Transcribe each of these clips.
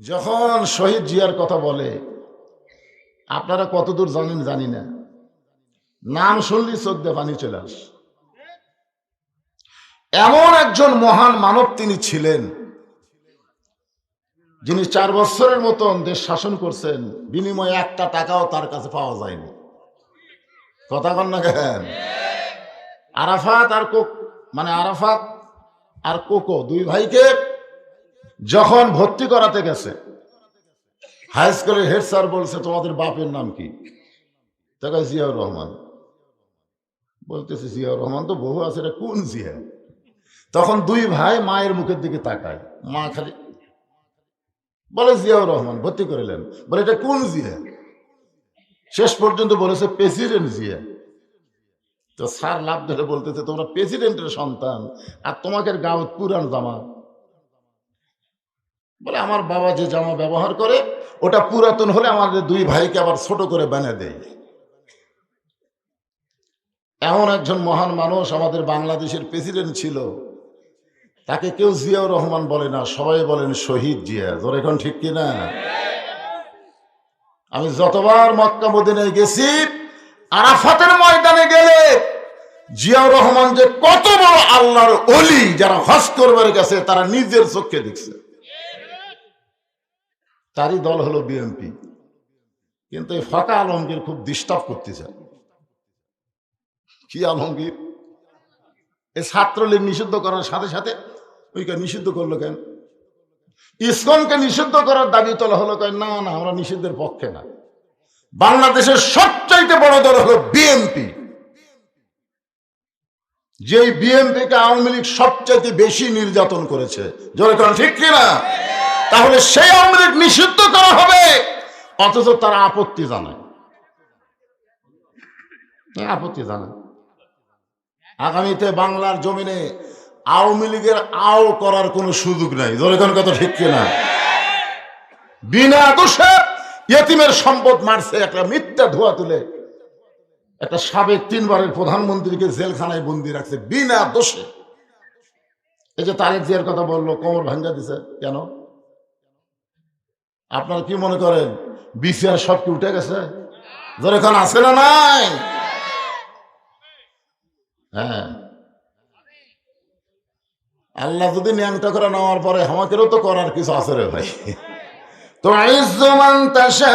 যখন শহীদ জিয়ার কথা বলে, আপনারা কতদূর জানেন, জানি না। নাম শুনলি চোখ দিয়ে পানি চলে আস। এমন একজন মহান মানব তিনি ছিলেন, যিনি চার বছরের মতন দেশ শাসন করছেন, বিনিময়ে একটা টাকাও তার কাছে পাওয়া যায়নি। কথা কন না কেন? আরাফাত আর কোক মানে আরাফাত আর কোকো, দুই ভাইকে যখন ভর্তি করাতে গেছে হাই স্কুলের হেড স্যার বলছে, তোমাদের বাপের নাম কি? তাকে জিয়াউর রহমান। বলতেছে, জিয়াউর রহমান তো বহু আছে, এটা কোন জিয়া তখন দুই ভাই মায়ের মুখের দিকে তাকায়। মা খালি বলে, জিয়াউর রহমান, ভর্তি করিলেন বলে, এটা কোন জিয়া শেষ পর্যন্ত বলেছে, প্রেসিডেন্ট জিয়া তো স্যার লাভ ধরে বলতেছে, তোমরা প্রেসিডেন্টের সন্তান, আর তোমাকে গাঁও পুরান জামা বলে, আমার বাবা যে জামা ব্যবহার করে, ওটা পুরাতন হলে আমাদের দুই ভাইকে আবার ছোট করে বানিয়ে দেয়। এমন একজন মহান মানুষ আমাদের বাংলাদেশের প্রেসিডেন্ট ছিল। তাকে কেউ জিয়াউর রহমান বলে না, সবাই বলেন শহীদ জিয়া। তোর এখন ঠিক কিনা? আমি যতবার মক্কা মদিনায় গেছি, আরাফাতের ময়দানে গেলে জিয়াউর রহমান যে কত বড় আল্লাহর অলি যারা হজ গেছে তারা নিজের চোখে দেখছে। তারই দল হলো বিএনপি। কিন্তু এই ফাঁকা আলমগীর খুব ডিস্টার্ব করতেছে। কি আলমগীর? এই ছাত্রলীগ নিষিদ্ধ করার সাথে সাথে ওইকে নিষিদ্ধ করল কেন? ইসকনকে নিষিদ্ধ করার দাবি তোলা হলো কেন? না না, আমরা নিষিদ্ধের পক্ষে না। বাংলাদেশের সবচাইতে বড় দল হলো বিএনপি। যেই বিএনপিকে আওয়ামী লীগ সবচাইতে বেশি নির্যাতন করেছে। কারণ ঠিক কিনা? তাহলে সেই লীগ নিষিদ্ধ করা হবে। অথচ তারা আপত্তি জানায় আপত্তি জানায় আগামীতে বাংলার জমিনে আওয়ামী লীগের আও করার কোনো সুযোগ নাই। জনগণ কথা ঠিক কিনা? বিনা দোষে ইয়েতিমের সম্পদ মারছে, একটা মিথ্যা ধোয়া তুলে। একটা সাবেক তিনবারের প্রধানমন্ত্রীকে জেলখানায় বন্দি রাখছে বিনা দোষে। এই যে তারেক জিয়ার কথা বলল, কোমর ভাঙ্গা দিছে, কেন? আপনারা কি মনে করেন বিসিআর সব কি উঠে গেছে? যেরকম আছে না নাই? হ্যাঁ। আল্লাহ যদি ন্যাংটা করে নেওয়ার পরে আমাকেও তো করার কিছু আছে রে ভাই। তো আইজমান তাসা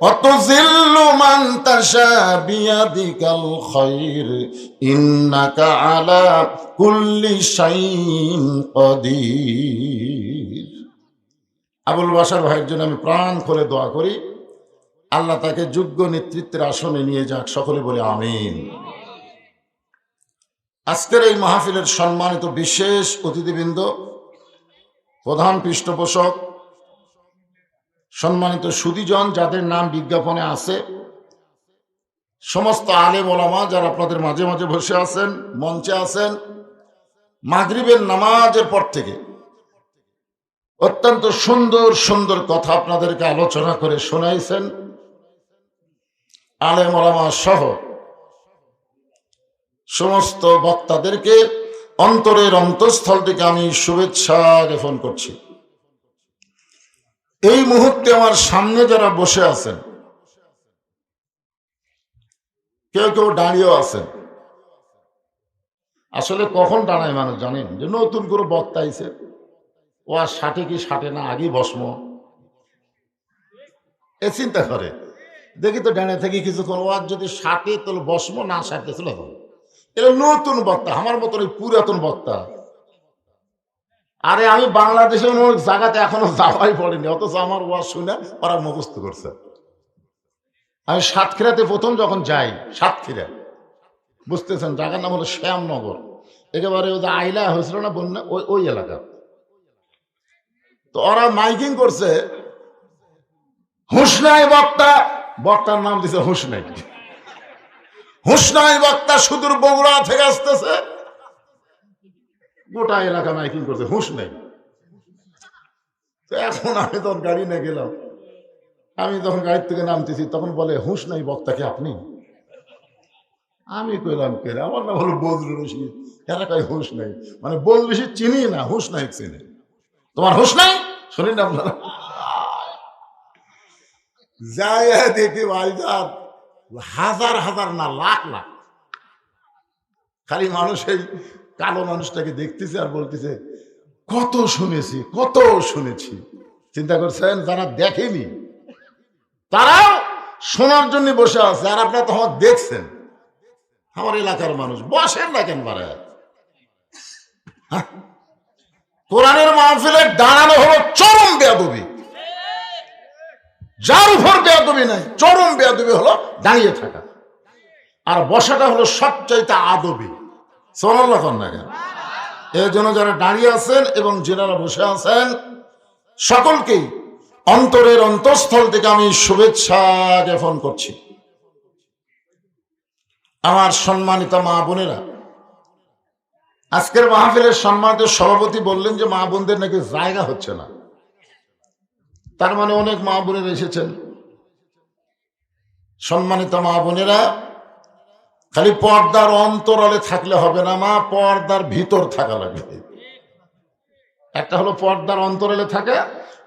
অত জিল্লু মান তাসা বিয়াদিকাল খাইর, ইন্নাকা আলা কুল্লি শাইইন কদির আবুল বাসার ভাইয়ের জন্য আমি প্রাণ করে দোয়া করি। আল্লাহ তাকে যোগ্য নেতৃত্বের আসনে নিয়ে যাক, সকলে বলে আমিন। আজকের এই মাহফিলের সম্মানিত বিশেষ অতিথিবৃন্দ, প্রধান পৃষ্ঠপোষক, সম্মানিত সুদীজন যাদের নাম বিজ্ঞাপনে আছে, সমস্ত আলেম ওলামা যারা আপনাদের মাঝে মাঝে বসে আছেন, মঞ্চে আছেন, মাগরিবের নামাজের পর থেকে অত্যন্ত সুন্দর সুন্দর কথা আপনাদেরকে আলোচনা করে শোনাইছেন। আলেম ওলামা সহ সমস্ত বক্তাদেরকে অন্তরের অন্তঃস্থল থেকে আমি শুভেচ্ছা জ্ঞাপন করছি। এই মুহূর্তে আমার সামনে যারা বসে আছেন, কেউ কেউ দাঁড়িয়েও আছেন। আসলে কখন দাঁড়ায় মানুষ জানেন যে নতুন করে বক্তা আইছে। ও আর ষাটে কি ষাটে না? আগেই বসম এ চিন্তা করে। দেখি তো ডানে থেকে কিছুক্ষণ, ও আর যদি ষাটে তাহলে বসবো না ষাটে যাব এটা নতুন বক্তা, আমার মতন ওই পুরাতন বক্তা। আরে আমি বাংলাদেশের জায়গাতে এখনও যাওয়াই পড়েনি, অথচ আমার ওয়াজ শুনে ওরা মুখস্থ করছে। আমি সাতক্ষীরাতে প্রথম যখন যাই, সাতক্ষীরা। বুঝতেছেন? জায়গার নাম হলো শ্যামনগর। একেবারে ওদের আইলা হয়েছিল না বন্যা? ওই ওই এলাকা। তো ওরা মাইকিং করছে। হুসনাই বক্তা, বক্তার নাম দিছে হুসনাই। হুসনাই বক্তা সুদূর বগুড়া থেকে আসতেছে। গোটা এলাকা মাইকিং করছে হুঁশ নেই এখন আমি তখন গাড়ি নিয়ে গেলাম। আমি যখন গাড়ির থেকে নামতেছি, তখন বলে হুঁশ নাই বক্তাকে আপনি? আমি কইলাম, কে? আমার নাম হলো বদরুল রশিদ। এরা কয় নাই মানে বদরুল রশিদ চিনি না হুঁশ নাই চিনি। তোমার হুঁশ নাই শুনেন আপনারা। যাই দেখি ভাইজান হাজার হাজার না লাখ লাখ। খালি মানুষ এই কালো মানুষটাকে দেখতেছে আর বলতেছে, কত শুনেছি কত শুনেছি। চিন্তা করছেন, যারা দেখেনি, তারাও শোনার জন্য বসে আছে আর আপনারা তখন দেখছেন। আমার এলাকার মানুষ, বসেন না কেন পারে কোরআনের মাহফিলে দাঁড়ানো হলো চরম বেয়াদবি। যার উপর বেয়াদবি নাই, চরম বেয়াদবি হলো দাঁড়িয়ে থাকা। আর বসাটা হলো সবচাইতে আদবি। সোনাল্লাহ না কেন? এর জন্য যারা দাঁড়িয়ে আছেন এবং যারা বসে আছেন, সকলকেই অন্তরের অন্তঃস্থল থেকে আমি শুভেচ্ছা জ্ঞাপন করছি। আমার সম্মানিত মা বোনেরা, আজকের মাহফিলের সম্মানিত সভাপতি বললেন যে মা বোনদের নাকি জায়গা হচ্ছে না। তার মানে অনেক মা বোনেরা এসেছেন। সম্মানিত মা বোনেরা, খালি পর্দার অন্তরালে থাকলে হবে না মা, পর্দার ভিতর থাকা লাগবে একটা হলো পর্দার অন্তরালে থাকা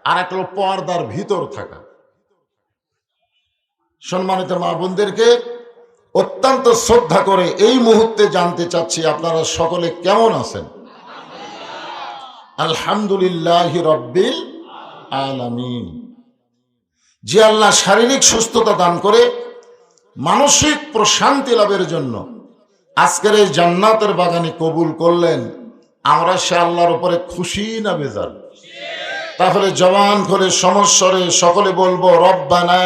আর একটা হলো পর্দার ভিতর থাকা। সম্মানিত মা বোনদেরকে অত্যন্ত শ্রদ্ধা করে এই মুহূর্তে জানতে চাচ্ছি, আপনারা সকলে কেমন আছেন? আলহামদুলিল্লাহ রব্বিল আলামিন। যে আল্লাহ শারীরিক সুস্থতা দান করে, মানসিক প্রশান্তি লাভের জন্য আজকের এই জান্নাতের বাগানে কবুল করলেন, আমরা সে আল্লাহর উপরে খুশি না বেজার? তাহলে জবান করে সমস্বরে সকলে বলব, রব্বানা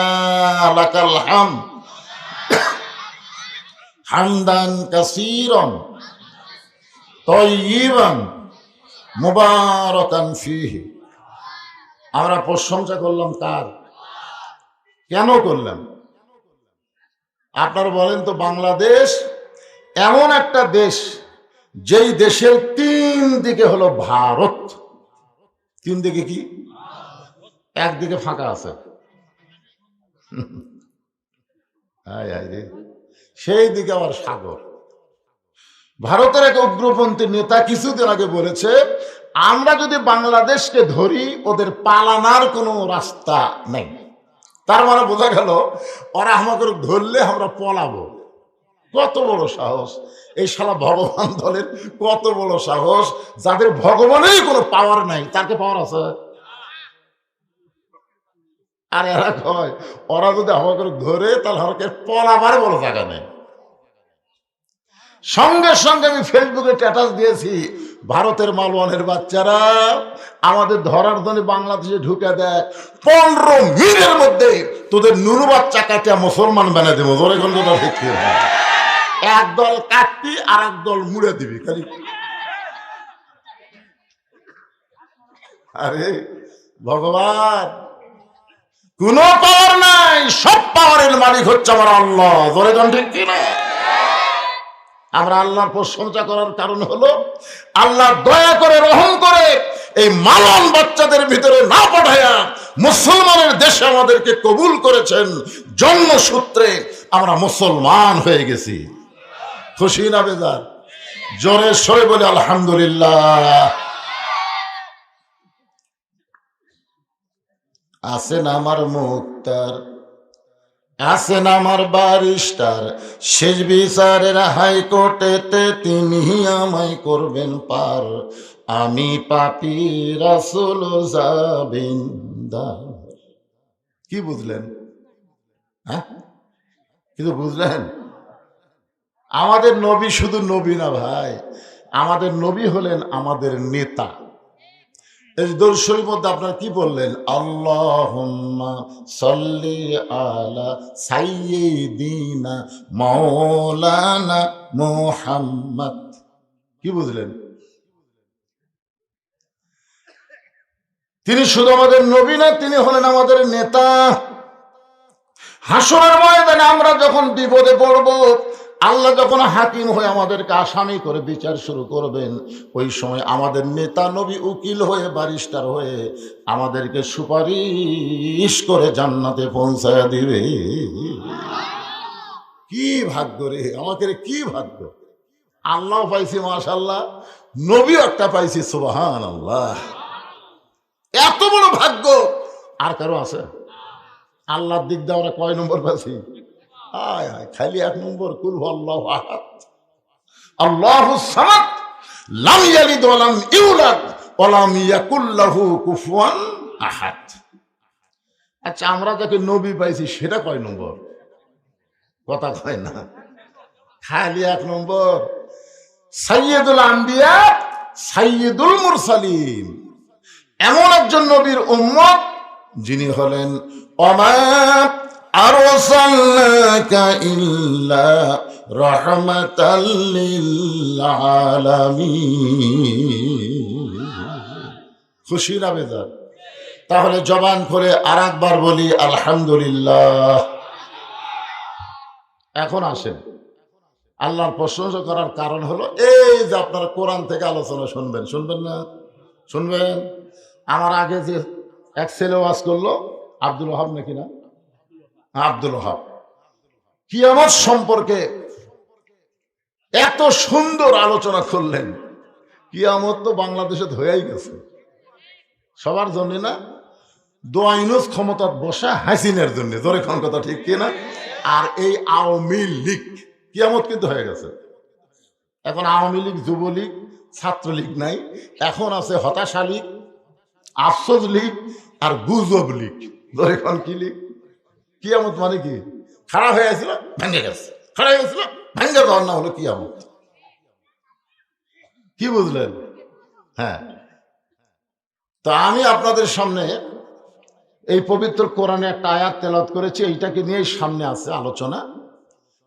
মুবারাকান ফিহি। আমরা প্রশংসা করলাম তার। কেন করলাম? আপনারা বলেন তো বাংলাদেশ এমন একটা দেশ, যেই দেশের তিন দিকে হলো ভারত। তিন দিকে কি? একদিকে ফাঁকা আছে। সেই দিকে আবার সাগর। ভারতের এক উগ্রপন্থী নেতা কিছুদিন আগে বলেছে আমরা যদি বাংলাদেশকে ধরি, ওদের পালানার কোনো রাস্তা নেই। তার মানে বোঝা গেল, ওরা আমাকে ধরলে আমরা পলাবো। কত বড় সাহস। এই শালা ভগবান দলের কত বড় সাহস। যাদের ভগবানেরই কোনো পাওয়ার নাই তাকে পাওয়ার আছে? আর এরা কয়, ওরা যদি আমাকে ধরে, তাহলে আমাকে পলাবার বড় জায়গা নেই। সঙ্গে সঙ্গে আমি ফেসবুকে স্ট্যাটাস দিয়েছি ভারতের মালওয়ানের বাচ্চারা, আমাদের ধরার জন্য বাংলাদেশে ঢুকে দেয়। পনেরো মিনিটের মধ্যে তোদের নুনু বাচ্চা কাটিয়া মুসলমান বানিয়ে দেবো। ধরে কোন কথা ঠিক কি হয়? এক দল কাটবি আর এক দল মুড়ে দিবি, খালি। আরে, ভগবান, কোন পাওয়ার নাই, সব পাওয়ারের মালিক হচ্ছে আমার আল্লাহ। ধরে কোন কিনা? আমরা আল্লাহর প্রশংসা করার কারণ হলো, আল্লাহ দয়া করে, রহম করে এই মালন বাচ্চাদের ভিতরে না পাঠায়া মুসলমানের দেশে আমাদেরকে কবুল করেছেন। জন্মসূত্রে আমরা মুসলমান হয়ে গেছি। খুশি না বেজার? জোরে সরে বলে, আলহামদুলিল্লাহ। আছেন আমার মুক্তার? আছেন আমার বারিস্টার। শেষ বিচারের হাইকোর্টেতে তিনি আমায় করবেন পার। আমি পাপি রাসুল জাবিন্দার কি বুঝলেন? হ্যাঁ? কিন্তু বুঝলেন? আমাদের নবী শুধু নবী না ভাই, আমাদের নবী হলেন আমাদের নেতা। মধ্যে আপনারা কি বললেন? আল্লাহ সল্লি আলা সাইয়্যিদিনা মাওলানা মুহাম্মদ। কি বুঝলেন? তিনি শুধু আমাদের নবী না, তিনি হলেন আমাদের নেতা। হাসরের ময়দানে আমরা যখন বিপদে পড়ব আল্লাহ যখন হাকিম হয়ে আমাদেরকে আসামি করে বিচার শুরু করবেন, ওই সময় আমাদের নেতা নবী উকিল হয়ে বারিস্টার হয়ে আমাদেরকে সুপারিশ করে জান্নাতে পৌঁছায় দিবে। কি ভাগ্য রে, আমাকে রে কি ভাগ্য। আল্লাহ পাইছি মাশাল্লাহ নবী একটা পাইছি সুবাহান আল্লাহ এত বড় ভাগ্য। আর কারও আছে? আল্লাহর দিক দিয়ে আমরা কয় নম্বর পাচ্ছি আয় আয় খালি এক নম্বর, কুল আল্লাহ আহাদ। আল্লাহ সামাদ, লাম ইয়ালিদ ওয়া লাম ইউলাদ ওয়া লাম ইয়াকুল লাহু কুফুয়ান আহাদ। আচ্ছা আমরা যাকে নবী পাইছি, সেটা কয় নম্বর? কথা কয় না। খালি এক নম্বর, সাইয়্যিদুল আম্বিয়া, সাইয়্যিদুল মুরসালিম এমন একজন নবীর উম্মত, যিনি হলেন অমা ইল্লা রাহমাতাল লিল আলামিন খুশি না তাহলে জবান করে আর একবার বলি, আলহামদুলিল্লাহ। এখন আসেন। আল্লাহর প্রশংসা করার কারণ হলো, এই যে আপনারা কোরআন থেকে আলোচনা শুনবেন। শুনবেন না? শুনবেন? আমার আগে যে এক ছেলে ওয়াজ করল, আব্দুল ওহাব নাকি না? আব্দুল ওহাব। কিয়ামত সম্পর্কে এত সুন্দর আলোচনা করলেন। কিয়ামত তো বাংলাদেশে হয়েই গেছে। সবার জন্য না দোয়াইনুস ক্ষমতা বসা হাসিনের জন্য। জোরে খান কথা ঠিক কিনা আর এই আওয়ামী লীগ, কিয়ামত কিন্তু হয়ে গেছে। এখন আওয়ামী লীগ, যুবলীগ, ছাত্রলীগ নাই। এখন আছে হতাশা লীগ, আফসোস লীগ আর গুজব লীগ। ধরে কি লীগ? কিয়ামত মানে কি? খারাপ হয়ে গেছিল, ভেঙে গেছে। খারাপ হয়ে গেছিল, ভেঙে না হলো কিয়ামত। কি বুঝলেন? হ্যাঁ। তো আমি আপনাদের সামনে এই পবিত্র কোরআনে একটা আয়াত তেলাত করেছি, এইটাকে নিয়েই সামনে আছে আলোচনা।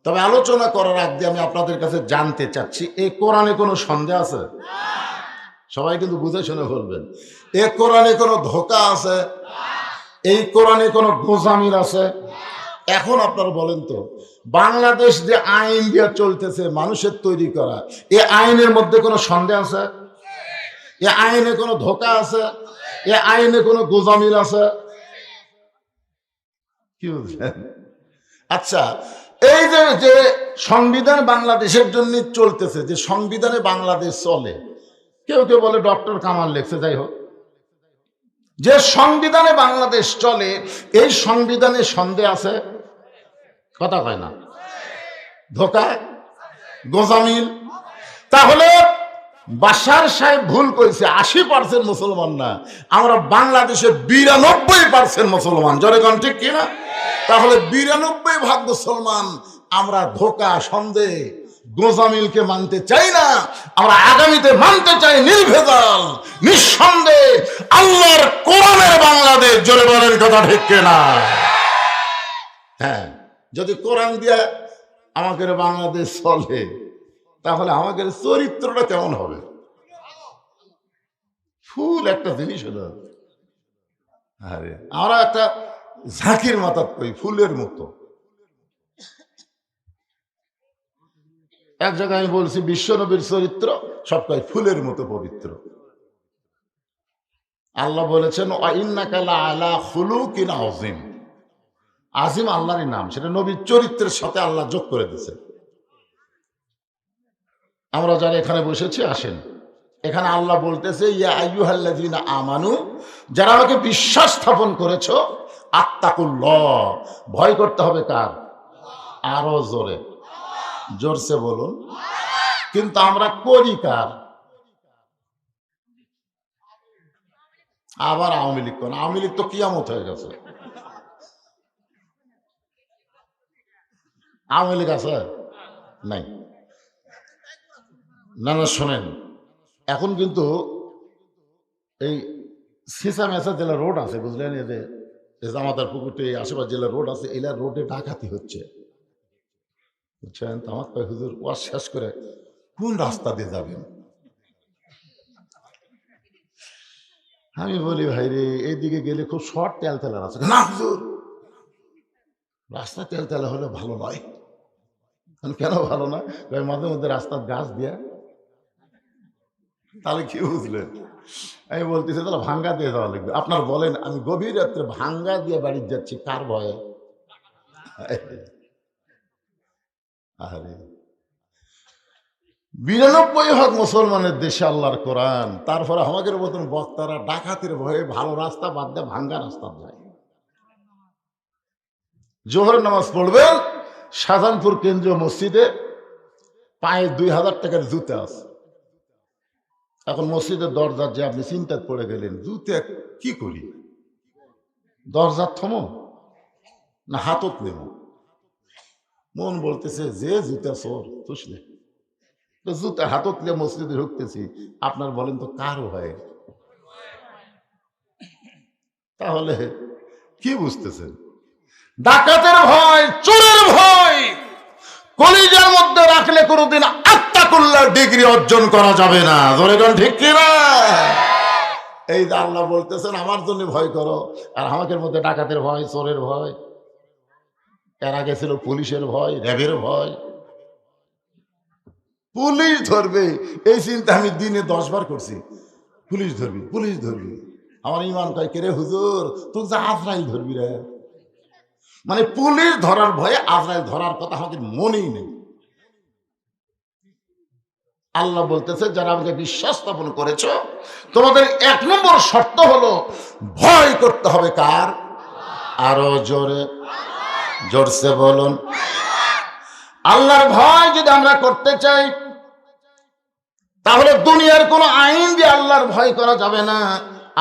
তবে আলোচনা করার আগে আমি আপনাদের কাছে জানতে চাচ্ছি এই কোরআনে কোনো সন্দেহ আছে? সবাই কিন্তু বুঝে শুনে বলবেন। এ কোরআনে কোনো ধোকা আছে? এই কোরআনে কোনো গোজামির আছে? এখন আপনারা বলেন তো, বাংলাদেশ যে আইন দিয়ে চলতেছে মানুষের তৈরি করা, এ আইনের মধ্যে কোনো সন্দেহ আছে? এ আইনে কোনো ধোকা আছে? এ আইনে কোনো গোজামিল আছে? কি আচ্ছা এই যে যে সংবিধান বাংলাদেশের জন্য চলতেছে, যে সংবিধানে বাংলাদেশ চলে, কেউ কেউ বলে ডক্টর কামাল লেখছে, যাই হোক। যে সংবিধানে বাংলাদেশ চলে, এই সংবিধানে সন্দেহ আছে? কথা কয় না। ধোকা? গোজামিল? তাহলে বাসার সাহেব ভুল করেছে আশি পার্সেন্ট মুসলমান না, আমরা বাংলাদেশের বিরানব্বই পার্সেন্ট মুসলমান। জনগণ ঠিক কিনা? তাহলে বিরানব্বই ভাগ মুসলমান, আমরা ধোকা, সন্দেহ। গোজামিলকে মানতে চাই না, আমরা আগামীতে মানতে চাই নির্ভেজাল, নিঃসন্দেহ আল্লাহর কোরআনের বাংলাদেশ, জোরে বলেন কথা ঠিক না হ্যাঁ যদি কোরআন দিয়া আমাকে বাংলাদেশ চলে, তাহলে আমাদের চরিত্রটা কেমন হবে? ফুল একটা জিনিস হলো, আরে, আমরা একটা ঝাঁকির মাথাত কই, ফুলের মতো। এক জায়গায় আমি বলছি বিশ্বনবীর চরিত্র সবটাই ফুলের মতো পবিত্র। আল্লাহ বলেছেন আজিম আজিম আল্লাহরই নাম, সেটা নবীর চরিত্রের সাথে আল্লাহ যোগ করে দিয়েছে আমরা যারা এখানে বসেছি, আসেন। এখানে আল্লাহ বলতেছে, ইয়া আমানু, যারা আমাকে বিশ্বাস স্থাপন করেছ, আত্তাকুল্লাহ। ভয় করতে হবে কার? আরও জোরে। জোরসে বলুন। কিন্তু আমরা করি কার? আবার আওয়ামী লীগ কোন আওয়ামী লীগ তো কিয়ামত হয়ে গেছে। আওয়ামী লীগ আছে? নাই। না না, শোনেন। এখন কিন্তু এই সিসা মেসা জেলা রোড আছে, বুঝলেন? যে, এই জামাতার পুকুরটি, আশেপাশে জেলা রোড আছে এলা রোডে ডাকাতি হচ্ছে। বুঝছেন? তো হুজুর, ওয়াজ শেষ করে কোন রাস্তা দিয়ে যাবেন? আমি বলি, ভাই রে, এইদিকে গেলে খুব শর্ট তেল তেলার আছে। না, হুজুর। রাস্তা তেল তেলা হলে ভালো নয়। কেন ভালো না? মাঝে মধ্যে রাস্তার গাছ দিয়া। তাহলে কি বুঝলেন? আমি বলতেছি, তাহলে ভাঙ্গা দিয়ে যাওয়া লাগবে। আপনার বলেন, আমি গভীর রাত্রে ভাঙ্গা দিয়ে বাড়ি যাচ্ছি কার ভয়ে? আরে বিরানব্বই ভাগ মুসলমানের দেশে আল্লাহর কোরআন, তারপরে আমাদের মতন বক্তারা ডাকাতের ভয়ে ভালো রাস্তা বাদ দিয়ে ভাঙ্গা রাস্তা যায়। জোহর নামাজ পড়বেন, শাহজাহানপুর কেন্দ্রীয় মসজিদে পায়ে দুই হাজার টাকার জুতে আছে। এখন মসজিদের দরজার যে আপনি চিন্তায় পড়ে গেলেন, জুতে কি করি? দরজার থমো, না হাতত নেব মন বলতেছে, যে জুতা তুসলে তো জুতা হাতত নিয়ে মসজিদে ঢুকতেছি। আপনার বলেন তো কার হয়? তাহলে কি বুঝতেছেন? ডাকাতের ভয়, চোরের ভয়, কলিজার মধ্যে রাখলে কোনোদিন করলার ডিগ্রি অর্জন করা যাবে না। ধরে ঠিক কিনা এই আল্লাহ বলতেছেন, আমার জন্য ভয় করো। আর আমাকে মধ্যে ডাকাতের ভয়, চোরের ভয়। এর আগে ছিল পুলিশের ভয়, র্যাবের ভয়। পুলিশ ধরবে, এই চিন্তা আমি দিনে দশ বার করছি। পুলিশ ধরবি পুলিশ ধরবি। আমার ইমান কয়, কে রে হুজুর? তোকে যে আজরাইল ধরবি রে? মানে পুলিশ ধরার ভয়ে আজরাইল ধরার কথা আমাদের মনেই নেই। আল্লাহ বলতেছে, যারা আমাকে বিশ্বাস স্থাপন করেছ, তোমাদের এক নম্বর শর্ত হলো, ভয় করতে হবে কার? আরও জোরে। জোরসে বলুন। আল্লাহর ভয় যদি আমরা করতে চাই, তাহলে দুনিয়ার কোনো আইন দিয়ে আল্লাহর ভয় করা যাবে না।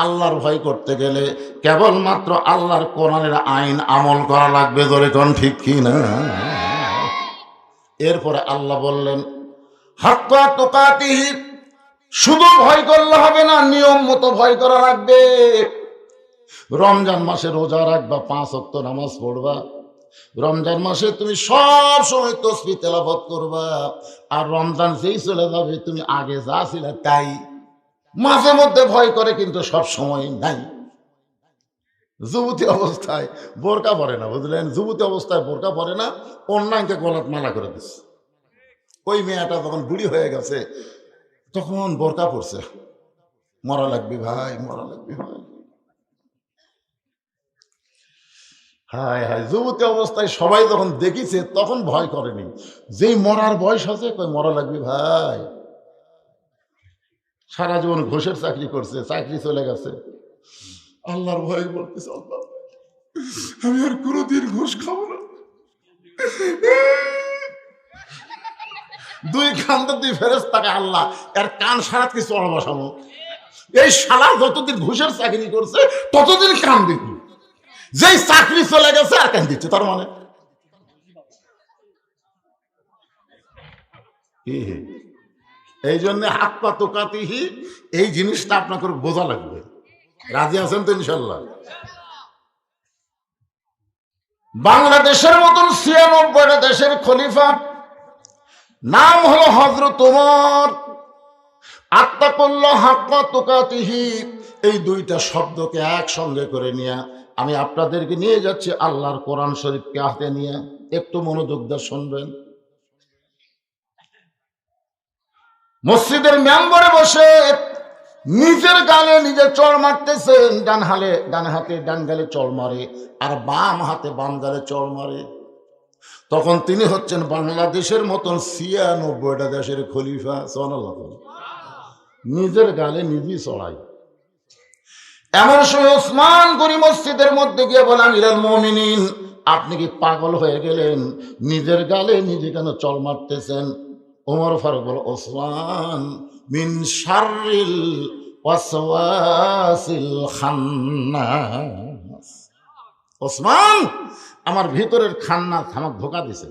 আল্লাহর ভয় করতে গেলে কেবলমাত্র আল্লাহর কোরআনের আইন আমল করা লাগবে ধরে কোন ঠিক কি না? এরপরে আল্লাহ বললেন হাক্কা তোকাতিহি, শুধু ভয় করলে হবে না, নিয়ম মতো ভয় করা লাগবে। রমজান মাসে রোজা রাখবা, পাঁচ অক্ত নামাজ পড়বা রমজান মাসে তুমি সব সময় তসবি তেলাবত করবা। আর রমজান যেই চলে যাবে, তুমি আগে যা ছিলে তাই। মাঝে মধ্যে ভয় করে, কিন্তু সব সময় নাই। যুবতী অবস্থায় বোরকা পরে না, বুঝলেন? যুবতী অবস্থায় বোরকা পরে না, অন্যায়কে গলাত মালা করে দিচ্ছে ওই মেয়েটা যখন বুড়ি হয়ে গেছে, তখন বোরকা পড়ছে মরা লাগবে ভাই, মরা লাগবে ভাই। হায় হায়, যুবতী অবস্থায় সবাই যখন দেখিছে, তখন ভয় করেনি। যেই মরার বয়স আছে কই মরা লাগবে ভাই। সারা জীবন ঘোষের চাকরি করছে, চাকরি চলে গেছে। আল্লাহর ভয় বলতেছে, আল্লাহ, আমি আর কোনোদিন ঘুষ খাব না। দুই খান্দা দুই ফেরেস তাকে আল্লাহ, এর কান সারাত কিছু বসানো এই শালা যতদিন ঘুষের চাকরি করছে, ততদিন কান দেখি যেই চাকরি চলে গেছে আর কেন দিচ্ছে, তার মানে। এই জন্য হাত পা তোকাতিহি এই জিনিসটা আপনাকে বোঝা লাগবে। রাজি আছেন তো ইনশাল্লাহ? বাংলাদেশের মতন ছিয়ানব্বইটা দেশের খলিফা, নাম হলো হজরত তোমার আত্মা করল হাক্কা তোকাতিহি এই দুইটা শব্দকে একসঙ্গে করে নিয়ে আমি আপনাদেরকে নিয়ে যাচ্ছি আল্লাহর কোরআন শরীফকে হাতে নিয়ে। একটু মনোযোগ দিয়ে শুনবেন। মসজিদের মেম্বরে বসে নিজের গালে নিজে চড় মারতেছেন ডান হালে, ডান হাতে ডান গালে চড় মারে, আর বাম হাতে বাম গালে চড় মারে। তখন তিনি হচ্ছেন বাংলাদেশের মতন ছিয়ানব্বইটা দেশের খলিফা সোনাল্লাহ নিজের গালে নিজেই চড়াই এমন সময় ওসমান গনি মসজিদের মধ্যে গিয়ে বলেন ইরাল মমিনিন, আপনি কি পাগল হয়ে গেলেন? নিজের গালে নিজে কেন চল মারতেছেন? ওমর ফারুক বল, ওসমান, মিন শারিল ওয়াসওয়াসিল খান্নাস। ওসমান, আমার ভিতরের খান্নাস আমাকে ধোকা দিছে।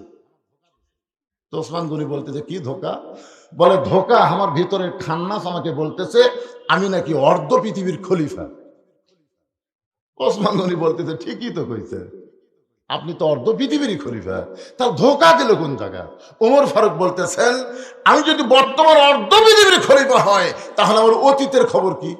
তো ওসমান গনি বলতেছে কি ধোকা? বলে, ধোকা আমার ভিতরের খান্নাস আমাকে বলতেছে, আমি নাকি অর্ধ পৃথিবীর খলিফা। ওসমান গনি বলতেছে, ঠিকই তো কইছে। আপনি তো অর্ধ পৃথিবীরই খলিফা। তার ধোকা দিল কোন জায়গা? ওমর ফারুক বলতেছেন, আমি যদি বর্তমান অর্ধ পৃথিবীর খলিফা হয়, তাহলে আমার অতীতের খবর কি?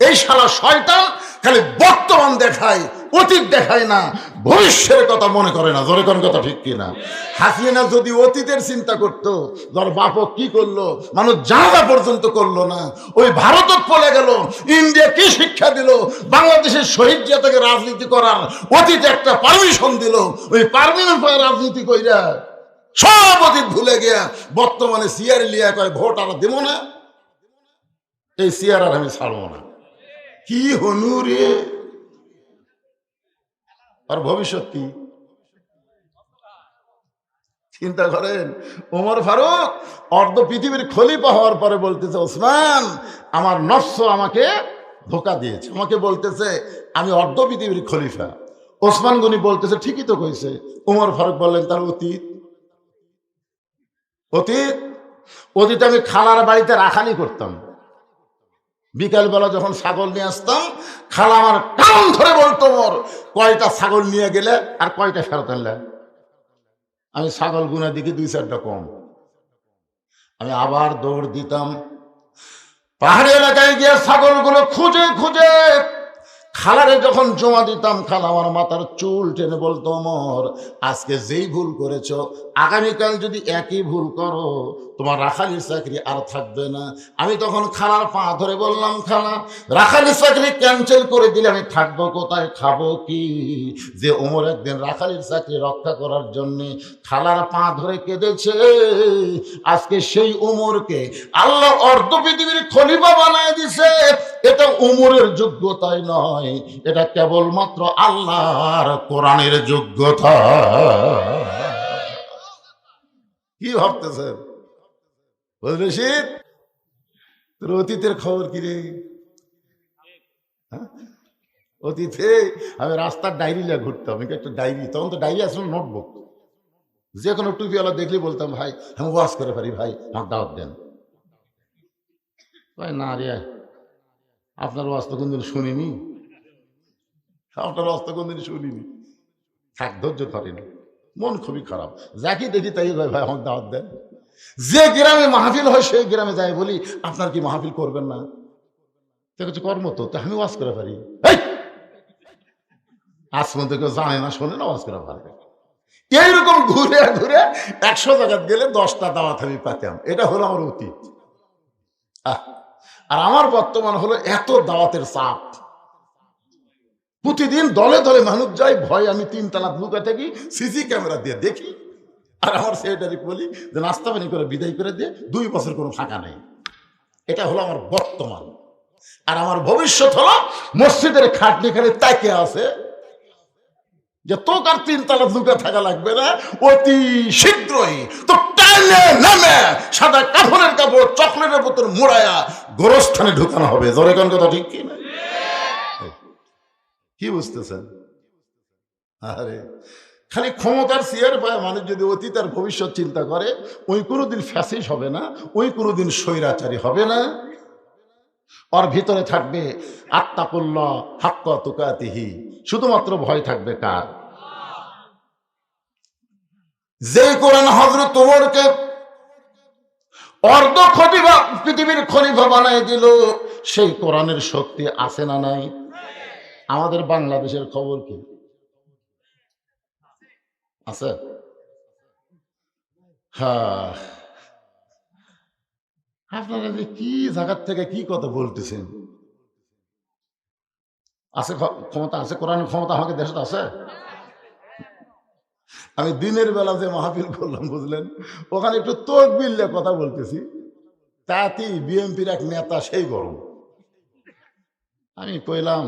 এই শালা শয়টা খালি বর্তমান দেখায় অতীত দেখায় না ভবিষ্যের কথা মনে করে না। জোরে কোন কথা ঠিক কিনা? হাসিনা যদি অতীতের চিন্তা করতো ধর বাপ কি করল? মানুষ জানা পর্যন্ত করল না, ওই ভারত পলে গেল, ইন্ডিয়া কি শিক্ষা দিল, বাংলাদেশের শহীদ জাতকে রাজনীতি করার অতীতে একটা পারমিশন দিল, ওই পারমিশন রাজনীতি কইরা। সব অতীত ভুলে গিয়া বর্তমানে সিয়ার লিয়া কয়, ভোট আর দেব না। এই সিয়ার আর আমি ছাড়বো না। কি হনু রে? আর ভবিষ্যৎ কি? চিন্তা করেন ওমর ফারুক অর্ধ পৃথিবীর খলিফা হওয়ার পরে বলতেছে, ওসমান, আমার নফস আমাকে ধোকা দিয়েছে। আমাকে বলতেছে, আমি অর্ধ পৃথিবীর খলিফা। ওসমান গনি বলতেছে, ঠিকই তো কইছে। ওমর ফারুক বললেন, তার অতীত? অতীত? অতীত আমি খালার বাড়িতে রাখালি করতাম। বিকালবেলা যখন ছাগল নিয়ে আসতাম, খালা আমার কান ধরে বলতো মোর কয়টা ছাগল নিয়ে গেলে আর কয়টা ফেরত আনলে? আমি ছাগল গুনা দিকে দুই চারটা কম। আমি আবার দৌড় দিতাম। পাহাড়ি এলাকায় গিয়ে ছাগলগুলো খুঁজে খুঁজে খালারে যখন জমা দিতাম, খালা আমার মাথার চুল টেনে বলতো মর আজকে যেই ভুল করেছ, আগামীকাল যদি একই ভুল করো, তোমার রাখালির চাকরি আর থাকবে না। আমি তখন খালার পা ধরে বললাম, খালা, রাখালির চাকরি ক্যান্সেল করে দিলে আমি থাকব কোথায়, খাব কি? যে ওমর একদিন রাখালির চাকরি রক্ষা করার জন্য খালার পা ধরে কেঁদেছে। আজকে সেই ওমরকে আল্লাহ অর্ধ পৃথিবীর খলিফা বানায় দিছে। এটা উমরের যোগ্যতাই নয়, এটা কেবলমাত্র আল্লাহর কোরআনের যোগ্যতা। কি ভাবতেছেন রশিদ, তোর অতীতের খবর কি রে? হ্যাঁ? অতীতে আমি রাস্তার ডায়েরি লিয়ে ঘুরতাম একটা ডায়েরি? তখন তো ডায়েরি আসলে নোটবুক যে কোনো টুপিওয়ালা দেখলে বলতাম, ভাই, আমি ওয়াশ করে পারি, ভাই আমার দাওয়াত দেন। ভাই না রে। আপনার ওয়াজ তো কোনদিন শুনিনি? আপনার ওয়াজ তো কোনদিন শুনিনি? থাক ধৈর্য ধরেনি। মন খুবই খারাপ। যাকে দেখি তাই ভাই আমার দাওয়াত দেন। যে গ্রামে মাহফিল হয় সেই গ্রামে যাই বলি আপনার কি মাহফিল করবেন না? কিছু কর্ম তো আমি ওয়াজ করে পারি। পর্যন্ত কেউ জানে না শোনে না ওয়াজ করে পারবে এইরকম ঘুরে ঘুরে একশো জায়গায় গেলে দশটা দাওয়াত আমি পাতাম এটা হলো আমার অতীত। আহ, আর আমার বর্তমান হলো এত দাওয়াতের চাপ। প্রতিদিন দলে দলে মানুষ যায়, ভয় আমি তিন তালা লুকা থাকি, সিসি ক্যামেরা দিয়ে দেখি। আর আমার সেক্রেটারি বলি যে নাস্তা পানি করে বিদায় করে দিয়ে দুই বছর কোনো ফাঁকা নেই। এটা হলো আমার বর্তমান। আর আমার ভবিষ্যৎ হলো মসজিদের খাটনি খালি তাকে আছে। যে তোক আর তিন তালা লুকা থাকা লাগবে না, অতি শীঘ্রই। তো গোরস্থানে ঢুকানো হবে। জোরে কোন কথা ঠিক কি না কি বুঝতেছেন? আরে, খালি ক্ষমতার চেয়ার পায় মানুষ যদি অতীত আর ভবিষ্যৎ চিন্তা করে, ওই কোনোদিন ফ্যাসিস হবে না, ওই কোনোদিন স্বৈরাচারী হবে না। ওর ভিতরে থাকবে আত্মাকুল্লাহ হাক্ক তুকাতিহি। শুধুমাত্র ভয় থাকবে কার? যে কোরআন হজরত তোমরকে অর্ধ খলিফা পৃথিবীর খলিফা বানাই দিল, সেই কোরআনের শক্তি আছে না নাই? আমাদের বাংলাদেশের খবর কি? আছে? হ্যাঁ। আপনারা যে কি জায়গার থেকে কি কথা বলতেছেন? আছে ক্ষমতা আছে? কোরআন ক্ষমতা আমাকে দেশে আছে? আমি দিনের বেলা যে মাহফিল করলাম, বুঝলেন? ওখানে একটু তোক বিললে কথা বলতেছি। তাতেই বিএনপির এক নেতা সেই গরম। আমি কইলাম,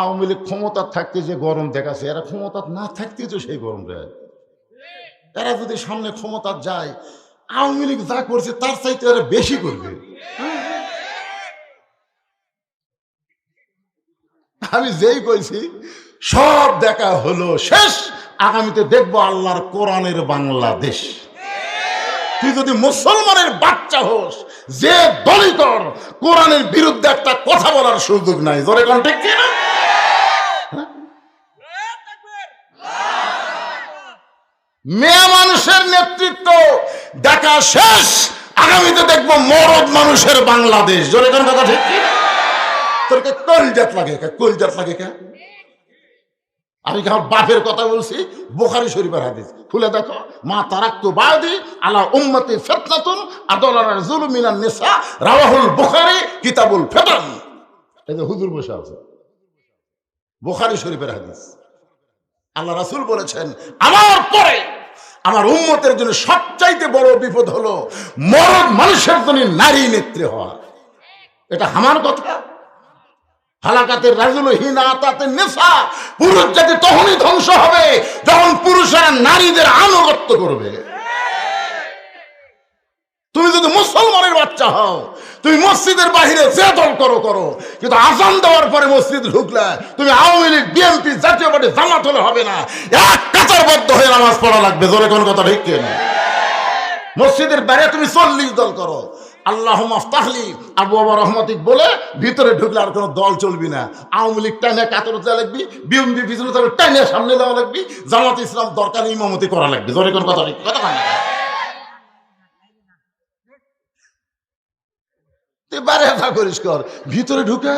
আওয়ামী লীগ ক্ষমতা থাকতে যে গরম দেখাচ্ছে, এরা ক্ষমতা না থাকতে তো সেই গরম রে এরা যদি সামনে ক্ষমতা যায়, আওয়ামী লীগ যা করছে, তার চাইতে এরা বেশি করবে। আমি যেই কইছি, সব দেখা হলো, শেষ। আগামীতে দেখব আল্লাহর কোরআনের বাংলাদেশ। তুই যদি মুসলমানের বাচ্চা হোস, যে দলই কর কোরআনের বিরুদ্ধে একটা কথা বলার সুযোগ নাই। জোরে কোন ঠিক কি না? মেয়ে মানুষের নেতৃত্ব দেখা শেষ, আগামীতে দেখব মরদ মানুষের বাংলাদেশ। জোরে কোন কথা ঠিক তোর কে কলজাত লাগে কে? কলজাত লাগে কে? আমি আমার বাপের কথা বলছি, বোখারি শরীফের হাদিস। খুলে দেখো, মা তারাক্তু বাদি আলা উম্মতি ফিতনাতুন আদলার জুলুমিনান নিসা, রাওয়াহুল বুখারী, কিতাবুল ফিতন। এই যে হুজুর বসে আছে। বোখারি শরীফের হাদিস। আল্লাহ রাসূল বলেছেন, আমার পরে আমার উম্মতের জন্য সবচাইতে বড় বিপদ হলো মরদ মানুষের জন্য নারী নেত্রী হওয়া। এটা আমার কথা। হালাকাতের রাজুল হিনা তাতে নেশা। পুরুষ জাতি তখনই ধ্বংস হবে যখন পুরুষেরা নারীদের আনুগত্য করবে। তুমি যদি মুসলমানের বাচ্চা হও, তুমি মসজিদের বাহিরে যে করো করো। কিন্তু আজান দেওয়ার পরে মসজিদ ঢুকলে তুমি আওয়ামী লীগ, বিএনপি, জাতীয় পার্টি জামাত হলে হবে না। এক কাতারবদ্ধ হয়ে নামাজ পড়া লাগবে। জোরে কোন কথা ঠিক কিনা? মসজিদের বাইরে তুমি চল্লিশ দল করো। আল্লাহ মাফতাহলি আবু বাবা রহমতিক বলে ভিতরে ঢুকলে আর কোনো দল চলবি না। আওয়ামী লীগ টাইনে কাতর দেওয়া লাগবি বিএমপি পিছনে তাহলে টাইনে সামনে দেওয়া লাগবি, জামাত ইসলাম দরকার ইমামতি করা লাগবে। জোরে কোনো কথা নেই কথা হয় না? বাইরে করিস কর। ভিতরে ঢুকে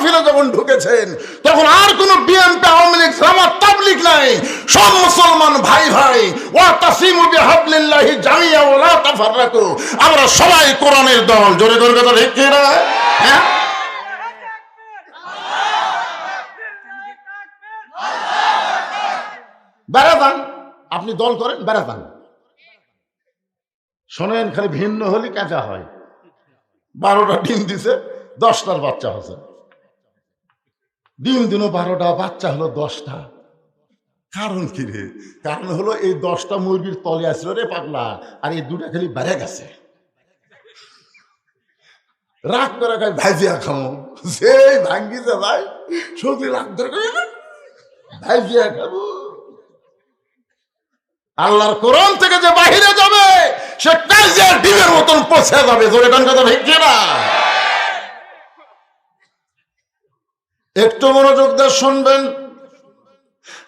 মাহফিলে যখন ঢুকেছেন, তখন আর কোন বিএনপি আওয়ামী লীগ, জামাত, তাবলিগ নাই। সব মুসলমান ভাই ভাই। ওয়া তাসিমু বিহাবলিল্লাহি জামিয়া ওয়া লা তাফাররাকু। আমরা সবাই কোরআনের দল। জোরে জোরে কথা ঠিক কি না? হ্যাঁ? বেড়াতান আপনি দল করেন বেড়াতান শোনেন, খালি ভিন্ন হলে কাঁচা হয়। বারোটা ডিম দিছে, দশটার বাচ্চা হচ্ছে। ডিম দিনও বারোটা বাচ্চা হলো দশটা। কারণ কি রে? কারণ হলো এই দশটা মুরগির তলে আসলো রে পাগলা আর এই দুটা খালি বেড়ে গেছে। রাগ করে খাই ভাইজিয়া খামো সেই ভাঙ্গিছে ভাই সত্যি রাগ ধরে কই, ভাইজিয়া খাব। আল্লাহর কোরআন থেকে যে বাহিরে যাবে সে কাজিয়ার ডিমের মতন পচে যাবে। জোরে কান কথা ঠিক না একটু মনোযোগ দিয়ে শুনবেন।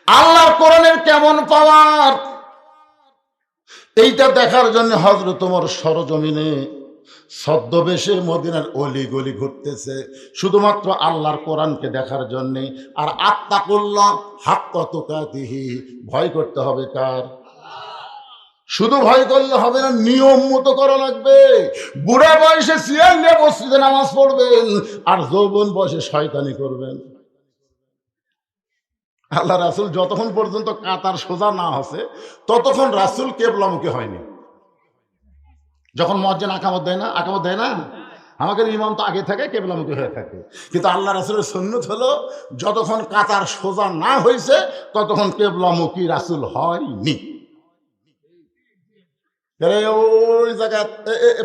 আল্লাহর কোরআনের কেমন পাওয়ার? এইটা দেখার জন্য হজরত তোমার সরজমিনে ছদ্মবেশে মদিনার অলি গলি ঘুরতেছে। শুধুমাত্র আল্লাহর কোরআনকে দেখার জন্য। আর আত্মা করলাম হাত কতকাতিহি ভয় করতে হবে কার? শুধু ভয় করলে হবে না, নিয়ম মতো করা লাগবে। বুড়া বয়সে সিয়াল নিয়ে মসজিদে নামাজ পড়বেন, আর যৌবন বয়সে শয়তানি করবেন। আল্লাহ রাসুল যতক্ষণ পর্যন্ত কাতার সোজা না হসে ততক্ষণ রাসুল কেবলামুখী হয়নি। যখন মজ্জেন আকামত দেয় না, আকামত দেয় না? আমাদের ইমাম তো আগে থাকে কেবলামুখী হয়ে থাকে। কিন্তু আল্লাহ রাসুলের সন্ন্যত হলো, যতক্ষণ কাতার সোজা না হয়েছে ততক্ষণ কেবলামুখী রাসুল হয়নি। এরে ওই জায়গা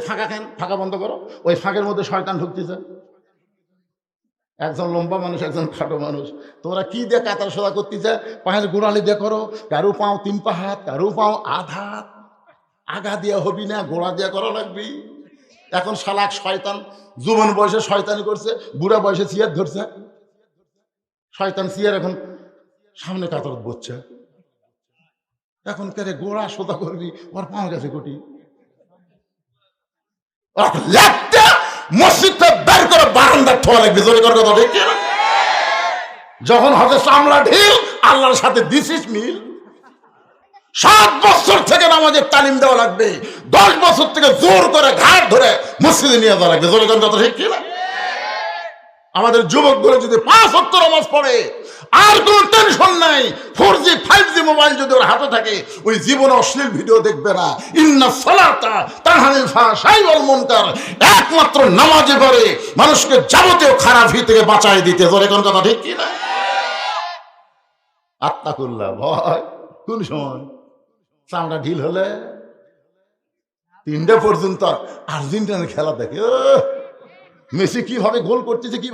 ফাঁকা খান ফাঁকা বন্ধ করো। ওই ফাঁকের মধ্যে শয়তান ঢুকতেছে। একজন লম্বা মানুষ, একজন খাটো মানুষ। তোমরা কি দিয়ে কাতার সোজা করতেছে? পায়ের গোড়ালি দিয়ে করো। কারও পাও তিন হাত কারও পাও আধ হাত। আগা দিয়ে হবি না, গোড়া দিয়ে করা লাগবি। এখন শালাক শয়তান, যুবন বয়সে শয়তানি করছে, বুড়া বয়সে চিয়ার ধরছে। শয়তান চিয়ার এখন সামনে কাতর বসছে। এখন কেরে গোড়া সোজা করবি, ওর পাওয়া গেছে কোটি মসজিদটা বের করে বারান্দা ঠোয়া লাগবে, জোরে করে কথা ঠিক যখন হবে চামড়া ঢিল, আল্লাহর সাথে দিছিস মিল সাত বছর থেকে নামাজের তালিম দেওয়া লাগবে। দশ বছর থেকে জোর করে ঘাট ধরে মসজিদে নিয়ে যাওয়া লাগবে, জোরে কথা ঠিক আমাদের যুবকগুলো যদি পাঁচ সত্তর নামাজ পড়ে আর কোন টেনশন নাই। Four G five G mobile যদি ওর হাতে থাকে, ওই জীবনে অশ্লীল ভিডিও দেখবে না। ইন্না সালাতা তাহানিল ফাহশাই ওয়াল মুনকার। একমাত্র নামাজে পারে মানুষকে যাবতীয় খারাপ থেকে বাঁচাই দিতে। জোরে কোন কথা ঠিক কি না? আত্মাকুল্লাহ, ভয়। কোন সময়? চামড়া ঢিল হলে? তিনটে পর্যন্ত। আর্জেন্টিনার খেলা দেখে মেসি কীভাবে গোল করতেছে কি